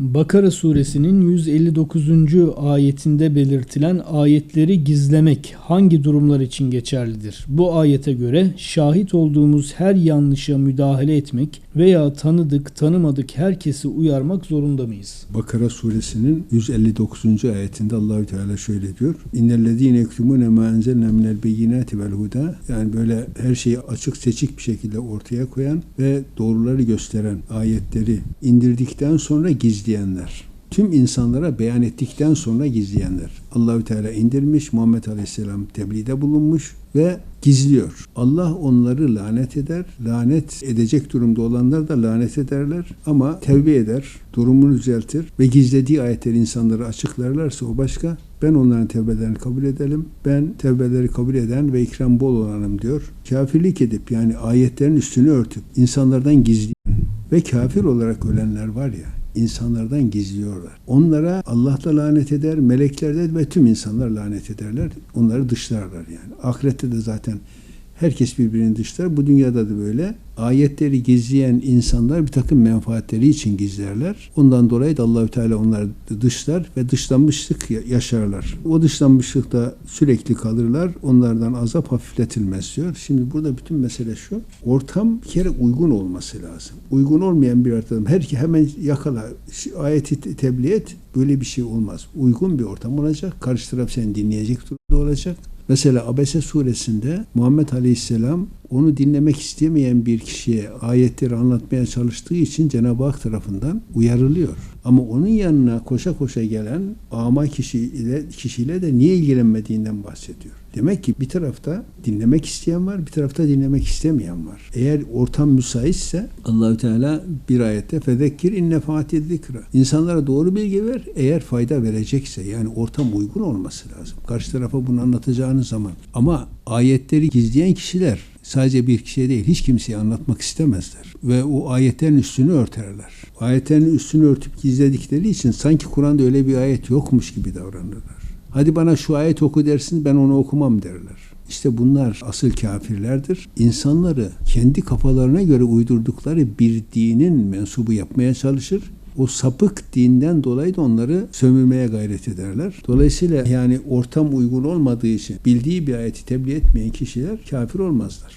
Bakara suresinin 159. ayetinde belirtilen ayetleri gizlemek hangi durumlar için geçerlidir? Bu ayete göre şahit olduğumuz her yanlışa müdahale etmek veya tanıdık tanımadık herkesi uyarmak zorunda mıyız? Bakara suresinin 159. ayetinde Allahü Teala şöyle diyor. İnnellezîne yektumûne mâ enzelnâ minel beyinâti vel hudâ. Yani böyle her şeyi açık seçik bir şekilde ortaya koyan ve doğruları gösteren ayetleri indirdikten sonra gizleyenler. Tüm insanlara beyan ettikten sonra gizleyenler. Allahü Teala indirmiş, Muhammed Aleyhisselam tebliğde bulunmuş ve gizliyor. Allah onları lanet eder. Lanet edecek durumda olanlar da lanet ederler ama tevbe eder, durumunu düzeltir ve gizlediği ayetleri insanlara açıklarlarsa o başka. Ben onların tevbelerini kabul edelim. Ben tevbeleri kabul eden ve ikram bol olanım diyor. Kafirlik edip yani ayetlerin üstünü örtüp insanlardan gizleyen ve kafir olarak ölenler var ya insanlardan gizliyorlar. Onlara Allah da lanet eder, melekler de ve tüm insanlar lanet ederler. Onları dışlarlar yani. Ahirette de zaten herkes birbirini dışlar. Bu dünyada da böyle. Ayetleri gizleyen insanlar bir takım menfaatleri için gizlerler. Ondan dolayı da Allahü Teala onları dışlar ve dışlanmışlık yaşarlar. O dışlanmışlıkta sürekli kalırlar. Onlardan azap hafifletilmez diyor. Şimdi burada bütün mesele şu. Ortam bir kere uygun olması lazım. Uygun olmayan bir ortam. Her hemen yakala. Ayeti tebliğ et. Böyle bir şey olmaz. Uygun bir ortam olacak. Karşı taraf seni dinleyecek durumda olacak. Mesela Abese suresinde Muhammed Aleyhisselam onu dinlemek istemeyen bir kişiye ayetleri anlatmaya çalıştığı için Cenab-ı Hak tarafından uyarılıyor. Ama onun yanına koşa koşa gelen ama kişiyle, kişiyle de niye ilgilenmediğinden bahsediyor. Demek ki bir tarafta dinlemek isteyen var, bir tarafta dinlemek istemeyen var. Eğer ortam müsaitse Allahü Teala bir ayette fezekkir inne fatih zikra. İnsanlara doğru bilgi ver eğer fayda verecekse yani ortam uygun olması lazım. Karşı tarafa bunu anlatacağınız zaman. Ama ayetleri gizleyen kişiler sadece bir kişiye değil hiç kimseye anlatmak istemezler. Ve o ayetlerin üstünü örterler. Ayetlerin üstünü örtüp gizledikleri için sanki Kur'an'da öyle bir ayet yokmuş gibi davranırlar. Hadi bana şu ayet oku dersin ben onu okumam derler. İşte bunlar asıl kafirlerdir. İnsanları kendi kafalarına göre uydurdukları bir dinin mensubu yapmaya çalışır o sapık dinden dolayı da onları sömürmeye gayret ederler. Dolayısıyla yani ortam uygun olmadığı için bildiği bir ayeti tebliğ etmeyen kişiler kafir olmazlar.